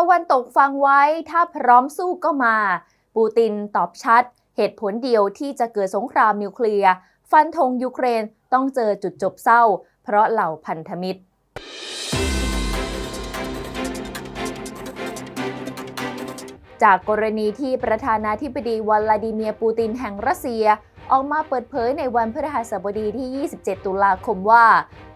ะวันตกฟังไว้ถ้าพร้อมสู้ก็มา ปูตินตอบชัด เหตุผลเดียวที่จะเกิดสงครามนิวเคลียร์ ฟันธงยูเครนต้องเจอจุดจบเศร้า เพราะเหล่าพันธมิตรจากกรณีที่ประธานาธิบดีวลาดิเมียร์ปูตินแห่งรัสเซีย ออกมาเปิดเผยในวันพฤหัสบดีที่ 27 ตุลาคมว่า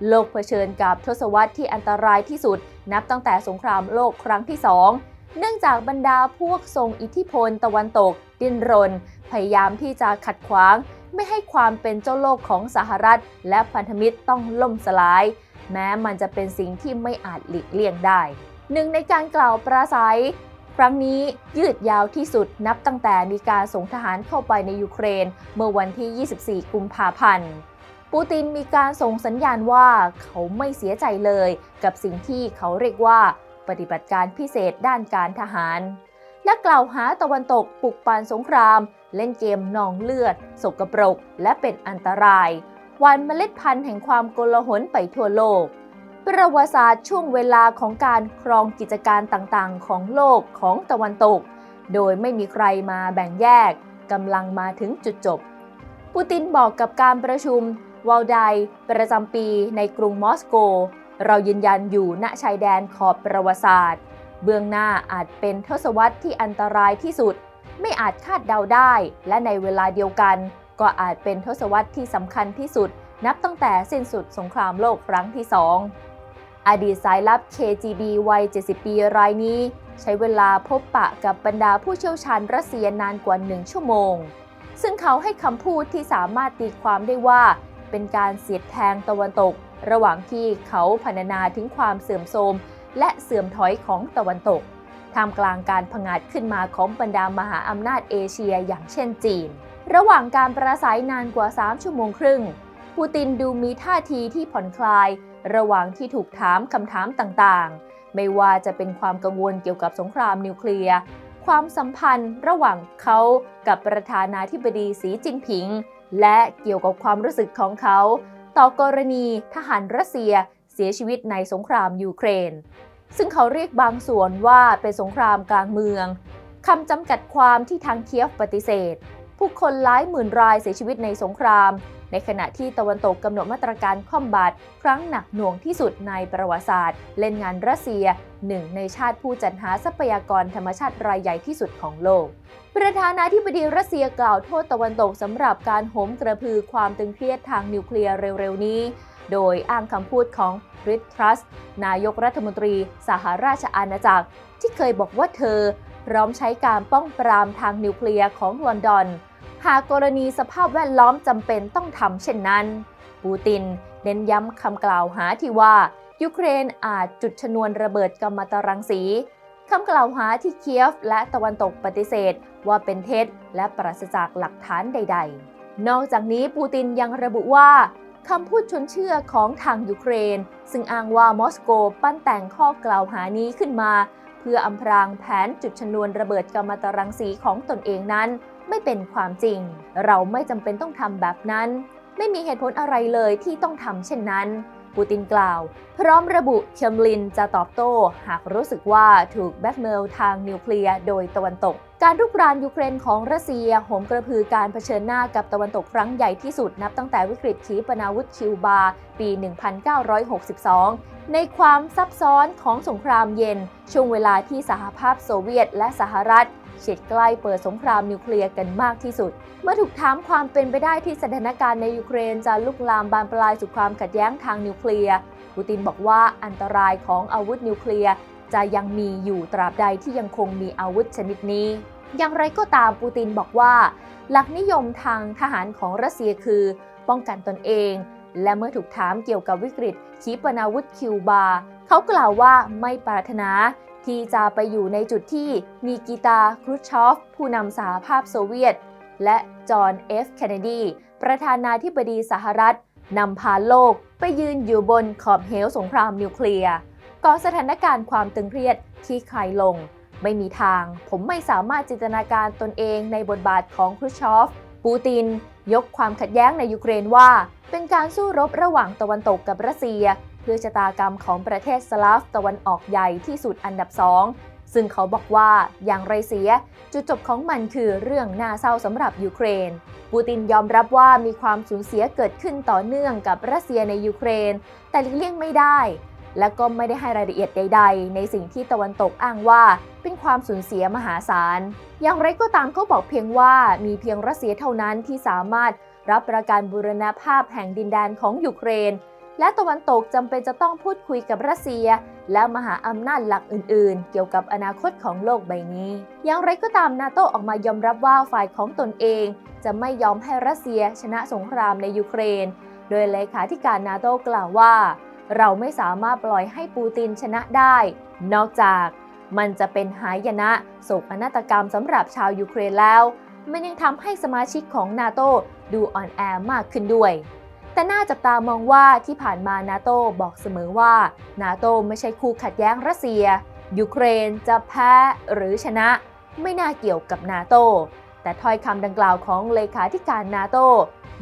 โลกเผชิญกับทศวรรษที่อันตรายที่สุด นับตั้งแต่สงครามโลกครั้งที่สองเนื่องจากบรรดาพวกทรงอิทธิพลตะวันตก ดิ้นรน พยายามที่จะขัดขวาง ไม่ให้ความเป็นเจ้าโลกของสหรัฐ และพันธมิตรต้องล่มสลาย แม้มันจะเป็นสิ่งที่ไม่อาจหลีกเลี่ยงได้ หนึ่งในการกล่าวปราศัย ครั้งนี้ยืดยาวที่สุดนับตั้งแต่มีการส่งทหารเข้าไปในยูเครน เมื่อวันที่ 24 กุมภาพันธ์ ปูตินมีการส่งสัญญาณว่าเขาไม่เสียใจเลย กับสิ่งที่เขาเรียกว่า ปฏิบัติการพิเศษด้านการทหาร และกล่าวหาตะวันตกปลุกปานสงคราม เล่นเกมนองเลือด สกปรก และเป็นอันตรายวันเมล็ดพันธุ์แห่งความโกลาหลไปทั่วโลก ประวัติศาสตร์ช่วงเวลาของการครองกิจการต่างๆ ของโลกของตะวันตก โดยไม่มีใครมาแบ่งแยกกำลังมาถึงจุดจบ ปูตินบอกกับการประชุม วอลไดประจำปีในกรุงมอสโก เรายืนยันอยู่ณชายแดนขอบประวัติศาสตร์ เบื้องหน้าอาจเป็นทศวรรษที่อันตรายที่สุด ไม่อาจคาดเดาได้ และในเวลาเดียวกัน ก็อาจเป็นทศวรรษที่สำคัญที่สุด นับตั้งแต่สิ้นสุดสงครามโลกครั้งที่สองอดีตสายลับ KGB วัย 70 ปีรายนี้ ใช้เวลาพบปะกับบรรดาผู้เชี่ยวชาญรัสเซียนานกว่า 1 ชั่วโมง ซึ่งเขาให้คำพูดที่สามารถตีความได้ว่า เป็นการเสียดแทงตะวันตก ระหว่างที่เขาพรรณนาถึงความเสื่อมโทรมและเสื่อมถอยของตะวันตกท่ามกลางการผงาดขึ้นมาของบรรดามหาอำนาจเอเชียอย่างเช่นจีน ระหว่างการประสัยนานกว่า 3 ชั่วโมงครึ่ง ปูตินดูมีท่าทีที่ผ่อนคลาย ระหว่างที่ถูกถามคำถามต่างๆ ไม่ว่าจะเป็นความกังวลเกี่ยวกับสงครามนิวเคลียร์ ความสัมพันธ์ระหว่างเขากับประธานาธิบดีสีจิ้นผิง และเกี่ยวกับความรู้สึกของเขา ต่อกรณีทหารรัสเซียเสียชีวิตในสงครามยูเครน ซึ่งเขาเรียกบางส่วนว่าเป็นสงครามกลางเมืองคำจำกัดความที่ทางเคียฟปฏิเสธ ผู้คนหลายหมื่นรายเสียชีวิตในสงคราม ในขณะที่ตะวันตกกำหนดมาตรการคว่ำบาตรครั้งหนักหน่วงที่สุดในประวัติศาสตร์ เล่นงานรัสเซียหนึ่งในชาติผู้จัดหาทรัพยากรธรรมชาติรายใหญ่ที่สุดของโลก ประธานาธิบดีรัสเซียกล่าวโทษตะวันตกสำหรับการโหมกระพือความตึงเครียดทางนิวเคลียร์เร็วๆนี้ โดยอ้างคำพูดของริทรัส นายกรัฐมนตรี สหราชอาณาจักร ที่เคยบอกว่าเธอพร้อมใช้การป้องปรามทางนิวเคลียร์ของลอนดอน หากกรณีสภาพแวดล้อมจำเป็นต้องทำเช่นนั้น ปูตินเน้นย้ำคำกล่าวหาที่ว่ายูเครนอาจจุดชนวนระเบิดกัมมันตรังสีคำกล่าวหาที่เคียฟและตะวันตกปฏิเสธ ว่าเป็นเท็จ และปราศจากหลักฐานใด ๆ นอกจากนี้ปูตินยังระบุว่าคำพูดชนเชื่อของทางยูเครน ซึ่งอ้างว่ามอสโกปั้นแต่งข้อกล่าวหานี้ขึ้นมา พื่ออำพรางแผนจุดชนวนระเบิดกัมมันตรังสีของตนเองนั้น ไม่เป็นความจริง เราไม่จำเป็นต้องทำแบบนั้น ไม่มีเหตุผลอะไรเลยที่ต้องทำเช่นนั้น ปูตินกล่าว พร้อมระบุเคมลินจะตอบโต้ หากรู้สึกว่าถูกแบ็กเมลทางนิวเคลียร์โดยตะวันตก การรุกรานยูเครนของรัสเซียโหมกระพือการเผชิญหน้ากับตะวันตกครั้งใหญ่ที่สุดนับตั้งแต่วิกฤตขีปนาวุธคิวบา ปี 1962 ในความซับซ้อนของสงครามเย็น ช่วงเวลาที่สหภาพโซเวียตและสหรัฐเฉียดใกล้เปิดสงครามนิวเคลียร์กันมากที่สุด เมื่อถูกถามความเป็นไปได้ที่สถานการณ์ในยูเครนจะลุกลามบานปลายสู่ความขัดแย้งทางนิวเคลียร์ปูตินบอกว่าอันตรายของอาวุธนิวเคลียร์จะยังมีอยู่ตราบใดที่ยังคงมีอาวุธชนิดนี้ อย่างไรก็ตามปูตินบอกว่า หลักนิยมทางทหารของรัสเซียคือ ป้องกันตนเอง และเมื่อถูกถามเกี่ยวกับวิกฤตขีปนาวุธคิวบา เขากล่าวว่าไม่ปรารถนา ที่จะไปอยู่ในจุดที่มีกีตาครูชชอฟ ผู้นำสหภาพโซเวียต และจอห์นเอฟเคนเนดี ประธานาธิบดีสหรัฐนำพาโลกไปยืนอยู่บนขอบเหวสงครามนิวเคลียร์ก่อสถานการณ์ความตึงเครียดที่คลายลง ไม่มีทาง ผมไม่สามารถจินตนาการตนเองในบทบาทของครูชอฟ ปูติน ยกความขัดแย้งในยูเครนว่า เป็นการสู้รบระหว่างตะวันตกกับรัสเซีย เพื่อชะตากรรมของประเทศสลาฟตะวันออกใหญ่ที่สุดอันดับสองซึ่งเขาบอกว่าอย่างไรเสีย จุดจบของมันคือเรื่องน่าเศร้าสำหรับยูเครน ปูตินยอมรับว่ามีความสูญเสียเกิดขึ้นต่อเนื่องกับรัสเซียในยูเครน แต่หลีกเลี่ยงไม่ได้ และก็ไม่ได้ให้รายละเอียดใด ๆ ในสิ่งที่ตะวันตกอ้างว่า เป็นความสูญเสียมหาศาล อย่างไรก็ตามเขาบอกเพียงว่ามีเพียงรัสเซียเท่านั้นที่สามารถรับประกันบูรณภาพแห่งดินแดนของยูเครน และตะวันตกจำเป็นจะต้องพูดคุยกับรัสเซีย และมหาอำนาจหลักอื่น ๆ เกี่ยวกับอนาคตของโลกใบนี้ อย่างไรก็ตามนาโตออกมายอมรับว่าฝ่ายของตนเอง จะไม่ยอมให้รัสเซียชนะสงครามในยูเครน โดยเลขาธิการนาโตกล่าวว่า เราไม่สามารถปล่อยให้ปูตินชนะได้ นอกจากมันจะเป็นหายนะโศกนาฏกรรมสำหรับชาวยูเครนแล้ว มันยังทำให้สมาชิกของนาโตดูอ่อนแอมากขึ้นด้วย แต่น่าจับตามองว่าที่ผ่านมานาโตบอกเสมอว่านาโตไม่ใช่คู่ขัดแย้งรัสเซีย ยูเครนจะแพ้หรือชนะ ไม่น่าเกี่ยวกับนาโต แต่ถ้อยคำดังกล่าวของเลขาธิการนาโต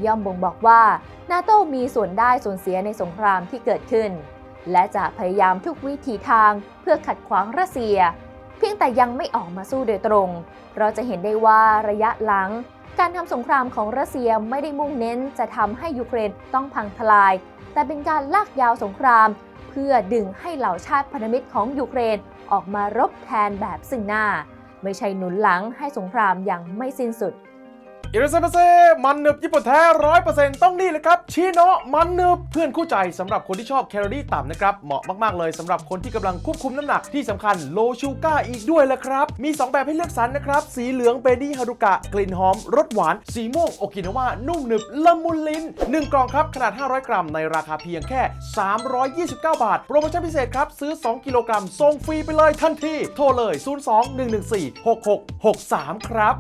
ย่อมบ่งบอกว่านาโตมีส่วนได้ส่วนเสียในสงครามที่เกิดขึ้น และจะพยายามทุกวิถีทางเพื่อขัดขวางรัสเซีย เพียงแต่ยังไม่ออกมาสู้โดยตรง เราจะเห็นได้ว่าระยะหลัง การทำสงครามของรัสเซียไม่ได้มุ่งเน้นจะทำให้ยูเครนต้องพังทลาย แต่เป็นการลากยาวสงคราม เพื่อดึงให้เหล่าชาติพันธมิตรของยูเครนออกมารบแทนแบบซึ่งหน้า ไม่ใช่หนุนหลังให้สงครามอย่างไม่สิ้นสุด อิราเซาเซมันหนึบญี่ปุ่นแท้ร้อยเปอร์เซ็นต์ต้องนี่เลยครับชีโนะมันหนึบเพื่อนคู่ใจสำหรับคนที่ชอบแคลอรี่ต่ำนะครับ เหมาะมากๆเลยสำหรับคนที่กำลังควบคุมน้ำหนักที่สำคัญโลชูก้าอีกด้วยละครับ มี 2 แบบให้เลือกสรรนะครับ สีเหลืองเบดี้ฮารุกะ กลิ่นหอมรสหวาน สีม่วงโอกินาวานุ่มหนึบละมุนลิ้น 1 กล่องครับ ขนาด 500 กรัม ในราคาเพียงแค่ 329 บาท โปรโมชั่นพิเศษครับซื้อ 2 กิโลกรัมส่งฟรีไปเลยทันทีโทรเลย 02 114 6663 ครับ